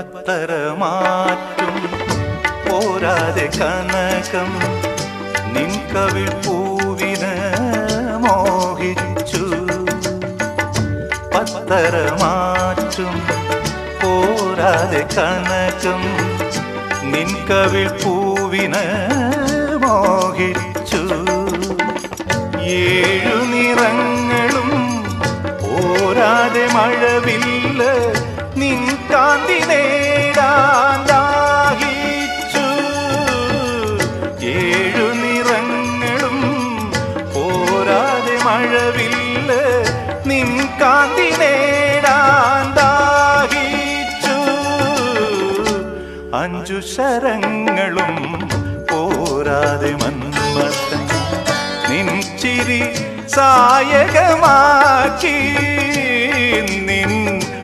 പത്തരമാറ്റും പോരാതെ കനകം നിൻ കവിൾ പൂവിന് മോഹിച്ചു. പത്തരമാറ്റും പോരാതെ കനകം നിൻ കവിൾ പൂവിന് മോഹിച്ചു. ഏഴു നിറങ്ങളും പോരാതെ മഴവില്ല പോരാതെ നിൻ കാന്തി ദാഹിച്ചു. അഞ്ചു ശരങ്ങളും പോരാതെ മന്മത്തൻ നിൻ ചിരി സായകമാക്കി.